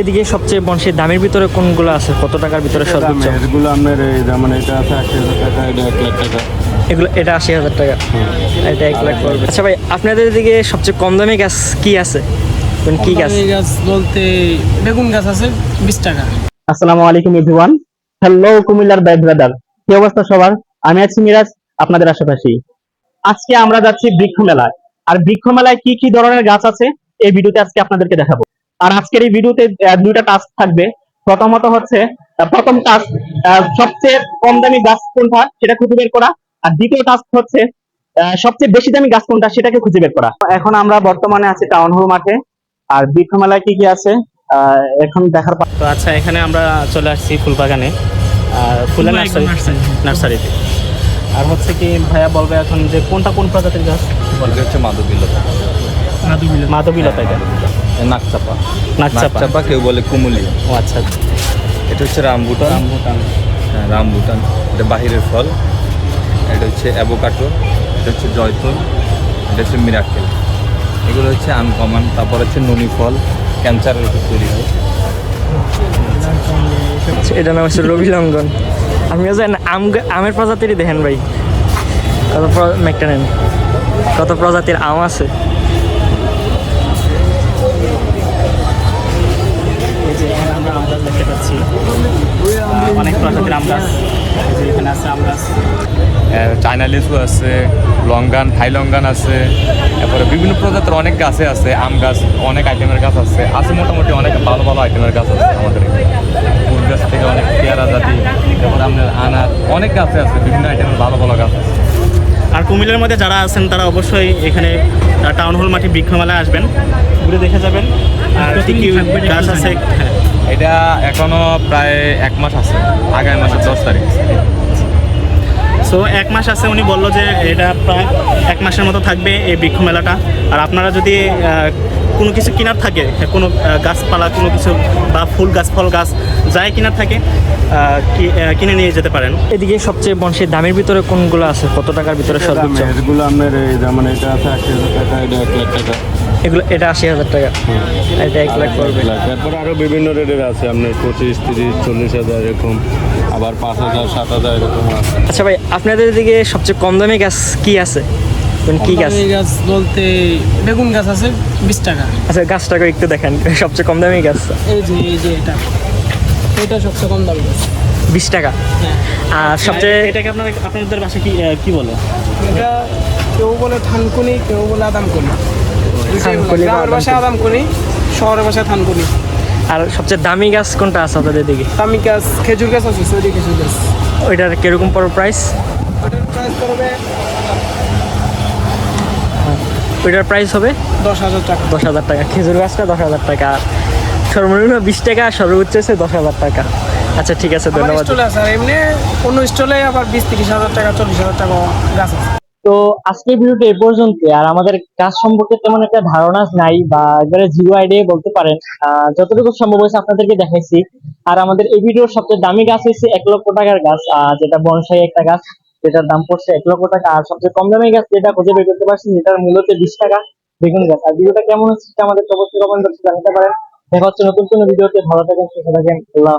এদিকে সবচেয়ে বংশের দামের ভিতরে কোনগুলো আছে? কত টাকার ভিতরে সর্বোচ্চ এগুলো আপনার এই যেমন এটা আছে আশি হাজার টাকা এটা এক লাখ টাকা। এগুলো এটা আশি হাজার টাকা? এটা এক লাখ পড়বে। আচ্ছা ভাই আপনাদের দিকে সবচেয়ে কম দামি গাছ কি আছে? মানে কি গাছ? গাছ বলতে বেগুন গাছ আছে বিশ টাকা। আসসালামু আলাইকুম এভরিওয়ান হ্যালো কুমিল্লার ব্যাড ব্রাদার কি অবস্থা সবার? আমি আছি মিরাজ আপনাদের আশেপাশেই। আজকে আমরা যাচ্ছি বৃক্ষ মেলায় আর বৃক্ষ মেলায় কি কি ধরনের গাছ আছে? এই ভিডিওতে আজকে আপনাদেরকে দেখাবো। আর আজকের এই ভিডিওতে দুইটা টাস্ক থাকবে। প্রথমত হচ্ছে প্রথম টাস্ক সবচেয়ে কম দামি গাছ কোনটা সেটা খুঁজে বের করা। আর দ্বিতীয় টাস্ক হচ্ছে আহ, সবচেয়ে বেশি দামি গাছ কোনটা সেটাকে খুঁজে বের করা। এখন আমরা বর্তমানে আছি টাউন হল মাঠে। আর বৃক্ষ মেলায় কি কি আছে আহ, এখন দেখার পা- তো আচ্ছা এখানে আমরা চলে আসছি ফুলবাগানে। আর ফুলের নার্সারি নার্সারি। নার্সারিতে। আর হচ্ছে কি ভাইয়া বলবে এখন যে কোনটা কোন প্রজাতির গাছ? এটা হচ্ছে মাধবীলতা মাধবীলতা এটা। নাকচাপা নাকচাপা নাকচাপা কেউ বলে কুমুলি। ও আচ্ছা আচ্ছা। এটা হচ্ছে রামবুটান হ্যাঁ রামবুটান এটা বাহিরের ফল। এটা হচ্ছে অ্যাভোকাটো এটা হচ্ছে জয়তুন এটা হচ্ছে মিরাকেল। এগুলো হচ্ছে আনকমন তারপর হচ্ছে নুনি ফল। ক্যান্সারের ওষুধ তৈরি হয়। আচ্ছা, এটার নাম হচ্ছে রবি লঙ্ঘন আমিও জানি আম গা- আমের প্রজাতিরই দেখেন ভাই। কত মেকটা নেন। কত প্রজাতির আম আছে? আমরা আম গাছ দেখতে পাচ্ছি। অনেক প্রজাতির আম গাছ এখানে আছে আম গাছ চায়না লিচু আছে লঙ্গান থাই লঙ্গান আছে তারপরে বিভিন্ন প্রজাতির অনেক গাছে আছে আম গাছ অনেক আইটেমের গাছ আছে আছে মোটামুটি অনেক ভালো ভালো আইটেমের গাছ আছে আমাদের। ফুল গাছ থেকে অনেক পেয়ারা জাতি তারপরে আপনার আনার অনেক গাছে আছে বিভিন্ন আইটেমের ভালো ভালো গাছ আছে। আর কুমিল্লার মধ্যে যারা আছেন তারা অবশ্যই এখানে টাউন হল মাঠে বৃক্ষমেলায় আসবেন। ঘুরে দেখে যাবেন। আর কি কি গাছ আছে? এটা এখনও প্রায় এক মাস আছে আগামী মাসের দশ তারিখ। সো এক মাস আছে উনি বলল যে এটা প্রায় এক মাসের মতো থাকবে এই বৃক্ষ মেলাটা। আর আপনারা যদি কোনো কিছু কেনার থাকে কোনো গাছপালা কোনো কিছু বা ফুল গাছ ফল গাছ যাই কেনার থাকে কি- কিনে নিয়ে যেতে পারেন। এদিকে সবচেয়ে বংশের দামের ভিতরে কোনগুলো আছে? কত টাকার ভিতরে সর্বোচ্চ? এগুলো আপনার এই যেমন এটা আছে হাজার টাকা এটা এক লাখ টাকা। এগুলো এটা আশি হাজার টাকা। এটা এক লাখ পড়বে। তারপর আরও বিভিন্ন রেটের আছে আপনার পঁচিশ তিরিশ চল্লিশ হাজার এরকম আবার পাঁচ হাজার সাত হাজার এরকম আছে। আচ্ছা ভাই আপনাদের দিকে সবচেয়ে কম দামি গাছ কি আছে? কি গাছ? গাছ বলতে বেগুন গাছ আছে বিশ টাকা। আচ্ছা গাছটাকে একটু দেখেন সবচেয়ে কম দামি গাছ? এই যে এই যে এটা। এটা সবচেয়ে কম দামি গাছ। বিশ টাকা? হ্যাঁ। আর সবচেয়ে এটাকে আপনার আপনাদের বাসায় কি কি বলে? এটা কেউ বলে থানকুনি কেউ বলে আদামকুনি গ্রামের ভাষায় আদামকুনি। শহরের ভাষায় থানকুনি। আর সবচেয়ে দামি গাছ কোনটা আছে আপনাদের দিকে? তামি গাছ খেজুর গাছ আছে সৌদি খেজুর গাছ। ওইটার কীরকম পড়ো প্রাইস ওটার প্রাইস পড়বে ওইটার প্রাইস হবে? দশ হাজার টাকা। দশ হাজার টাকা। খেজুর গাছটা দশ হাজার টাকা। আর সর্বনিম্ন বিশ টাকা আর সর্বোচ্চ হচ্ছে দশ হাজার টাকা। আচ্ছা ঠিক আছে ধন্যবাদ। স্টলে আছে আর এমনি অন্য স্টলে আবার বিশ তিরিশ হাজার টাকা চল্লিশ হাজার টাকা গাছ আছে। তো আজকের ভিডিওটা এ পর্যন্ত। আর আমাদের কাজ সম্পর্কে তেমন একটা ধারণা নাই বা একবারে জিরো আইডিয়া বলতে পারেন। যতটুকু সম্ভব হয়েছে আপনাদেরকে দেখাইছি। আর আমাদের এই ভিডিওর সবচেয়ে দামি গাছ হচ্ছে এক লক্ষ টাকার গাছ। যেটা বনসাই একটা গাছ, যেটার দাম পড়ছে এক লক্ষ টাকা। আর সবচেয়ে কম দামি গাছ যেটা খুঁজে বের করতে পারছি, যেটার মূল্য বিশ টাকা বেগুন গাছ। আর ভিডিওটা কেমন হচ্ছে আমাদের অবশ্যই কমেন্ট বক্সে জানাতে পারেন। দেখা হচ্ছে নতুন কোনো ভিডিওতে। ভালো থাকেন, সুস্থ থাকেন। আল্লাহ।